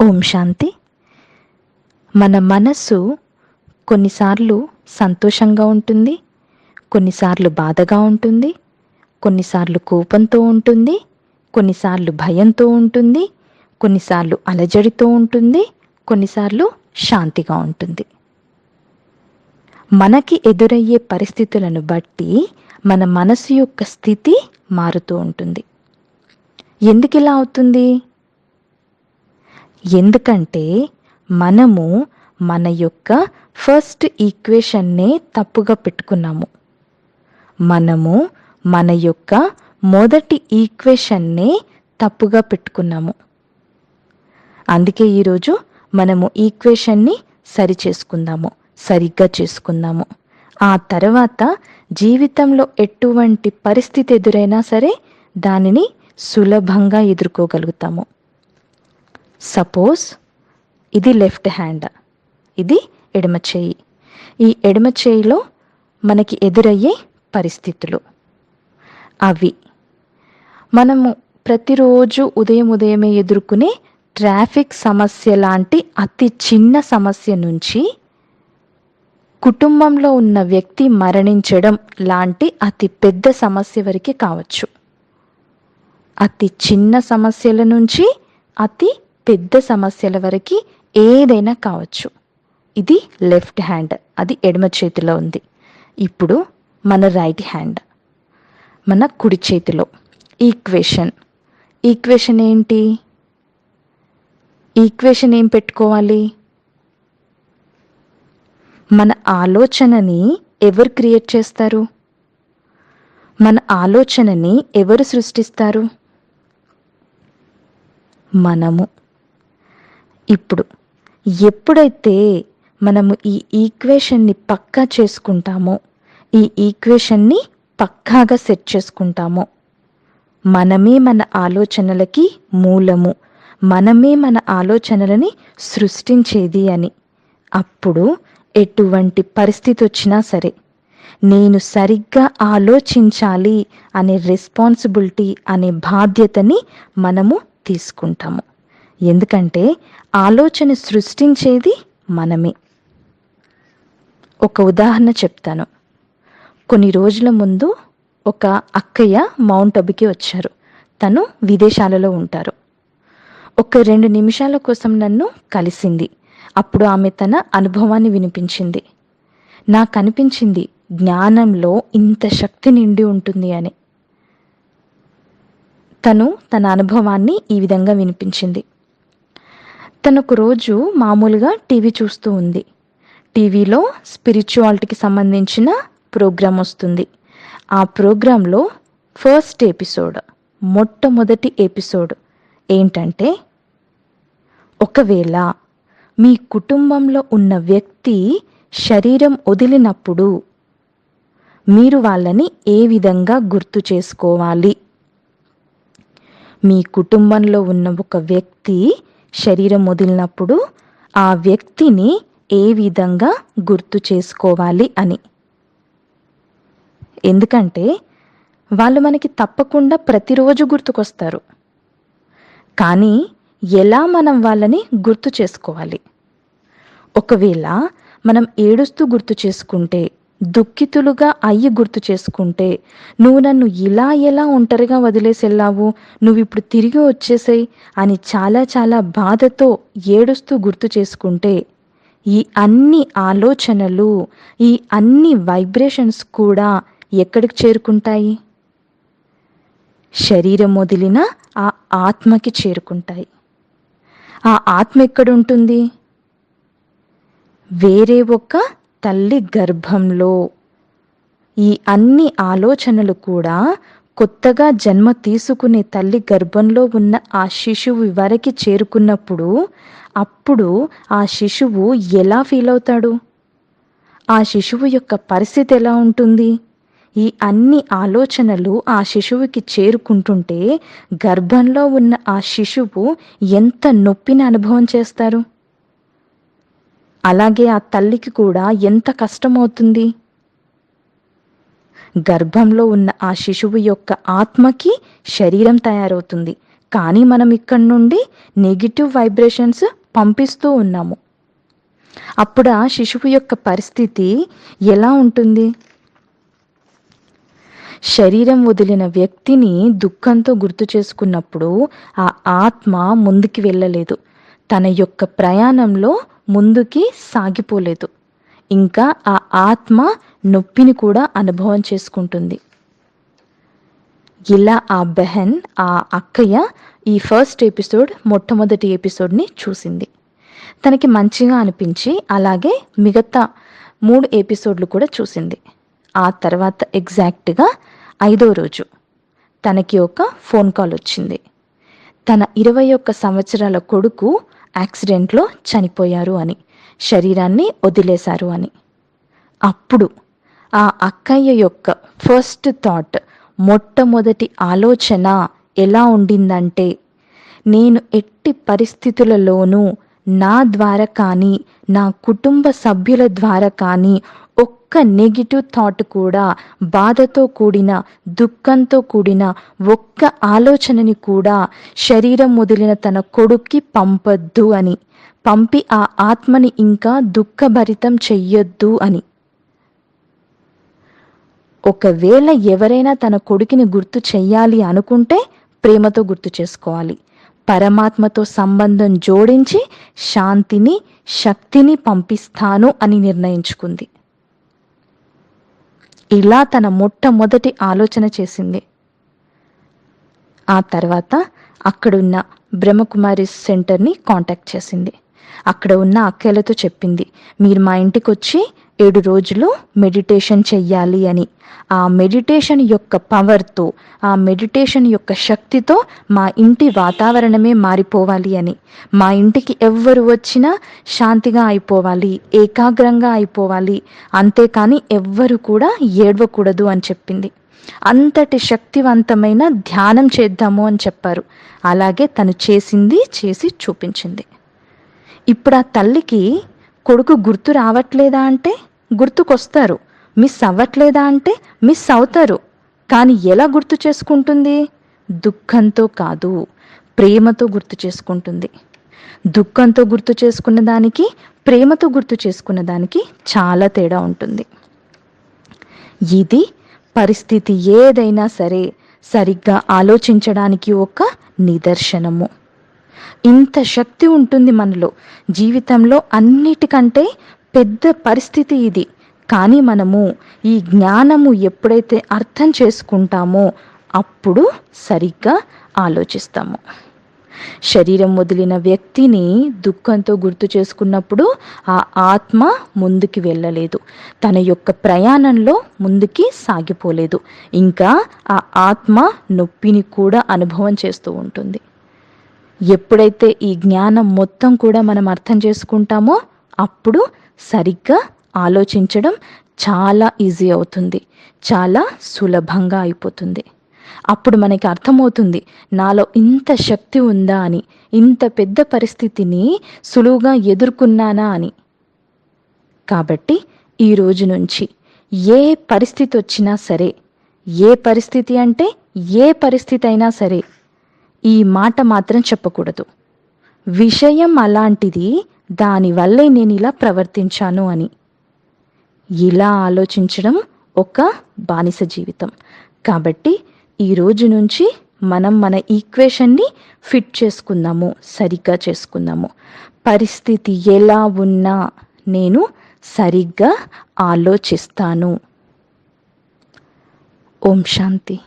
ఓం శాంతి. మన మనస్సు కొన్నిసార్లు సంతోషంగా ఉంటుంది కొన్నిసార్లు బాధగా ఉంటుంది కొన్నిసార్లు కోపంతో ఉంటుంది కొన్నిసార్లు భయంతో ఉంటుంది కొన్నిసార్లు అలజడితో ఉంటుంది కొన్నిసార్లు శాంతిగా ఉంటుంది. మనకి ఎదురయ్యే పరిస్థితులను బట్టి మన మనసు యొక్క స్థితి మారుతూ ఉంటుంది. ఎందుకు ఇలా అవుతుంది? ఎందుకంటే మనము మన యొక్క ఫస్ట్ ఈక్వేషన్నే తప్పుగా పెట్టుకున్నాము. మనము మన యొక్క మొదటి ఈక్వేషన్నే తప్పుగా పెట్టుకున్నాము. అందుకే ఈరోజు మనము ఈక్వేషన్ని సరి చేసుకుందాము సరిగ్గా చేసుకుందాము. ఆ తర్వాత జీవితంలో ఎటువంటి పరిస్థితి ఎదురైనా సరే దానిని సులభంగా ఎదుర్కోగలుగుతాము. సపోజ్ ఇది లెఫ్ట్ హ్యాండ్ ఇది ఎడమ చేయి. ఈ ఎడమ చేయిలో మనకి ఎదురయ్యే పరిస్థితులు అవి. మనము ప్రతిరోజు ఉదయం ఉదయమే ఎదుర్కొనే ట్రాఫిక్ సమస్య లాంటి అతి చిన్న సమస్య నుంచి కుటుంబంలో ఉన్న వ్యక్తి మరణించడం లాంటి అతి పెద్ద సమస్య వరకే కావచ్చు. అతి చిన్న సమస్యల నుంచి అతి పెద్ద సమస్యల వరకు ఏదైనా కావచ్చు. ఇది లెఫ్ట్ హ్యాండ్ అది ఎడమ చేతిలో ఉంది. ఇప్పుడు మన రైట్ హ్యాండ్ మన కుడి చేతిలో. ఈక్వేషన్ ఈక్వేషన్ ఏంటి? ఈక్వేషన్ ఏం పెట్టుకోవాలి? మన ఆలోచనని ఎవరు క్రియేట్ చేస్తారు? మన ఆలోచనని ఎవరు సృష్టిస్తారు? మనము. ఇప్పుడు. ఎప్పుడైతే మనము ఈ ఈక్వేషన్ని పక్కా చేసుకుంటామో ఈ ఈక్వేషన్ని పక్కాగా సెట్ చేసుకుంటామో మనమే మన ఆలోచనలకి మూలము మనమే మన ఆలోచనలని సృష్టించేది అని. అప్పుడు ఎటువంటి పరిస్థితి వచ్చినా సరే నేను సరిగ్గా ఆలోచించాలి అనే రెస్పాన్సిబిలిటీ అనే బాధ్యతని మనము తీసుకుంటాము. ఎందుకంటే ఆలోచన సృష్టించేది మనమే. ఒక ఉదాహరణ చెప్తాను. కొన్ని రోజుల ముందు ఒక అక్కయ్య మౌంట్ అబుకి వచ్చారు. తను విదేశాలలో ఉంటారు. ఒక రెండు నిమిషాల కోసం నన్ను కలిసింది. అప్పుడు ఆమె తన అనుభవాన్ని వినిపించింది. నాకు అనిపించింది జ్ఞానంలో ఇంత శక్తి నిండి ఉంటుంది అని. తను తన అనుభవాన్ని ఈ విధంగా వినిపించింది. తనకు ఒక రోజు మామూలుగా టీవీ చూస్తూ ఉంది. టీవీలో స్పిరిచువాలిటీకి సంబంధించిన ప్రోగ్రాం వస్తుంది. ఆ ప్రోగ్రాంలో ఫస్ట్ ఎపిసోడ్ మొట్టమొదటి ఎపిసోడ్ ఏంటంటే ఒకవేళ మీ కుటుంబంలో ఉన్న వ్యక్తి శరీరం వదిలినప్పుడు మీరు వాళ్ళని ఏ విధంగా గుర్తు చేసుకోవాలి? మీ కుటుంబంలో ఉన్న ఒక వ్యక్తి శరీరం వదిలినప్పుడు ఆ వ్యక్తిని ఏ విధంగా గుర్తు చేసుకోవాలి అని. ఎందుకంటే వాళ్ళు మనకి తప్పకుండా ప్రతిరోజు గుర్తుకొస్తారు. కానీ ఎలా మనం వాళ్ళని గుర్తు చేసుకోవాలి? ఒకవేళ మనం ఏడుస్తూ గుర్తు చేసుకుంటే దుఃఖితులుగా అయ్యి గుర్తు చేసుకుంటే నువ్వు నన్ను ఇలా ఎలా ఒంటరిగా వదిలేసెళ్ళావు? నువ్వు ఇప్పుడు తిరిగి వచ్చేసాయి అని చాలా చాలా బాధతో ఏడుస్తూ గుర్తు చేసుకుంటే ఈ అన్ని ఆలోచనలు ఈ అన్ని వైబ్రేషన్స్ కూడా ఎక్కడికి చేరుకుంటాయి? శరీరం వదిలిన ఆ ఆత్మకి చేరుకుంటాయి. ఆ ఆత్మ ఎక్కడుంటుంది వేరే ఒక తల్లి గర్భంలో ఈ అన్ని ఆలోచనలు కూడా కొత్తగా జన్మ తీసుకునే తల్లి గర్భంలో ఉన్న ఆ శిశువు వరకు చేరుకున్నప్పుడు అప్పుడు ఆ శిశువు ఎలా ఫీల్ అవుతాడు? ఆ శిశువు యొక్క పరిస్థితి ఎలా ఉంటుంది? ఈ అన్ని ఆలోచనలు ఆ శిశువుకి చేరుకుంటుంటే గర్భంలో ఉన్న ఆ శిశువు ఎంత నొప్పిని అనుభవం చేస్తారు? అలాగే ఆ తల్లికి కూడా ఎంత కష్టమవుతుంది? గర్భంలో ఉన్న ఆ శిశువు యొక్క ఆత్మకి శరీరం తయారవుతుంది. కానీ మనం ఇక్కడి నుండి నెగిటివ్ వైబ్రేషన్స్ పంపిస్తూ ఉన్నాము. అప్పుడు ఆ శిశువు యొక్క పరిస్థితి ఎలా ఉంటుంది? శరీరం వదిలిన వ్యక్తిని దుఃఖంతో గుర్తు చేసుకున్నప్పుడు ఆ ఆత్మ ముందుకి వెళ్ళలేదు. తన యొక్క ప్రయాణంలో ముందుకి సాగిపోలేదు. ఇంకా ఆ ఆత్మ నొప్పిని కూడా అనుభవం చేసుకుంటుంది. ఇలా ఆ బెహన్ ఆ అక్కయ్య ఈ ఫస్ట్ ఎపిసోడ్ మొట్టమొదటి ఎపిసోడ్ని చూసింది. తనకి మంచిగా అనిపించి అలాగే మిగతా మూడు ఎపిసోడ్లు కూడా చూసింది. ఆ తర్వాత ఎగ్జాక్ట్గా ఐదో రోజు తనకి ఒక ఫోన్ కాల్ వచ్చింది. తన ఇరవై ఒక్క సంవత్సరాల కొడుకు యాక్సిడెంట్లో చనిపోయారు అని శరీరాన్ని వదిలేశారు అని. అప్పుడు ఆ అక్కయ్య యొక్క ఫస్ట్ థాట్ మొట్టమొదటి ఆలోచన ఎలా ఉండిందంటే నేను ఎట్టి పరిస్థితులలోనూ నా ద్వారా కానీ నా కుటుంబ సభ్యుల ద్వారా కానీ ఒక్క నెగిటివ్ థాట్ కూడా బాధతో కూడిన దుఃఖంతో కూడిన ఒక్క ఆలోచనని కూడా శరీరం వదిలిన తన కొడుక్కి పంపొద్దు అని పంపి ఆ ఆత్మని ఇంకా దుఃఖభరితం చెయ్యొద్దు అని. ఒకవేళ ఎవరైనా తన కొడుకుని గుర్తు చెయ్యాలి అనుకుంటే ప్రేమతో గుర్తు చేసుకోవాలి. పరమాత్మతో సంబంధం జోడించి శాంతిని శక్తిని పంపిస్తాను అని నిర్ణయించుకుంది. ఇలా తన మొట్టమొదటి ఆలోచన చేసింది. ఆ తర్వాత అక్కడున్న బ్రహ్మకుమారి సెంటర్ని కాంటాక్ట్ చేసింది. అక్కడ ఉన్న అక్కలతో చెప్పింది మీరు మా ఇంటికి వచ్చి ఏడు రోజులు మెడిటేషన్ చెయ్యాలి అని. ఆ మెడిటేషన్ యొక్క పవర్తో ఆ మెడిటేషన్ యొక్క శక్తితో మా ఇంటి వాతావరణమే మారిపోవాలి అని. మా ఇంటికి ఎవ్వరు వచ్చినా శాంతిగా అయిపోవాలి ఏకాగ్రంగా అయిపోవాలి. అంతేకాని ఎవ్వరు కూడా ఏడవకూడదు అని చెప్పింది. అంతటి శక్తివంతమైన ధ్యానం చేద్దాము అని చెప్పారు. అలాగే తను చేసింది చేసి చూపించింది. ఇప్పుడు ఆ తల్లికి కొడుకు గుర్తు రావట్లేదా అంటే? గుర్తుకొస్తారు. మిస్ అవ్వట్లేదా అంటే మిస్ అవుతారు. కానీ ఎలా గుర్తు చేసుకుంటుంది? దుఃఖంతో కాదు ప్రేమతో గుర్తు చేసుకుంటుంది. దుఃఖంతో గుర్తు చేసుకున్న దానికి ప్రేమతో గుర్తు చేసుకున్న దానికి చాలా తేడా ఉంటుంది. ఇది పరిస్థితి ఏదైనా సరే సరిగ్గా ఆలోచించడానికి ఒక నిదర్శనము. ఇంత శక్తి ఉంటుంది మనలో. జీవితంలో అన్నిటికంటే పెద్ద పరిస్థితి ఇది. కానీ మనము ఈ జ్ఞానము ఎప్పుడైతే అర్థం చేసుకుంటామో అప్పుడు సరిగ్గా ఆలోచిస్తాము. శరీరం వదిలిన వ్యక్తిని దుఃఖంతో గుర్తు చేసుకున్నప్పుడు ఆ ఆత్మ ముందుకి వెళ్ళలేదు. తన యొక్క ప్రయాణంలో ముందుకి సాగిపోలేదు. ఇంకా ఆ ఆత్మ నొప్పిని కూడా అనుభవం చేస్తూ ఉంటుంది. ఎప్పుడైతే ఈ జ్ఞానం మొత్తం కూడా మనం అర్థం చేసుకుంటామో అప్పుడు సరిగ్గా ఆలోచించడం చాలా ఈజీ అవుతుంది. చాలా సులభంగా అయిపోతుంది. అప్పుడు మనకి అర్థమవుతుంది నాలో ఇంత శక్తి ఉందా అని ఇంత పెద్ద పరిస్థితిని సులువుగా ఎదుర్కొన్నానా అని. కాబట్టి ఈ రోజు నుంచి ఏ పరిస్థితి వచ్చినా సరే ఏ పరిస్థితి అంటే ఏ పరిస్థితి అయినా సరే ఈ మాట మాత్రం చెప్పకూడదు. విషయం అలాంటిది దానివల్లే నేను ఇలా ప్రవర్తించాను అని. ఇలా ఆలోచించడం ఒక బానిస జీవితం. కాబట్టి ఈ రోజు నుంచి మనం మన ఈక్వేషన్ని ఫిట్ చేసుకుందాము సరిగ్గా చేసుకుందాము. పరిస్థితి ఎలా ఉన్నా నేను సరిగ్గా ఆలోచిస్తాను. ఓం శాంతి.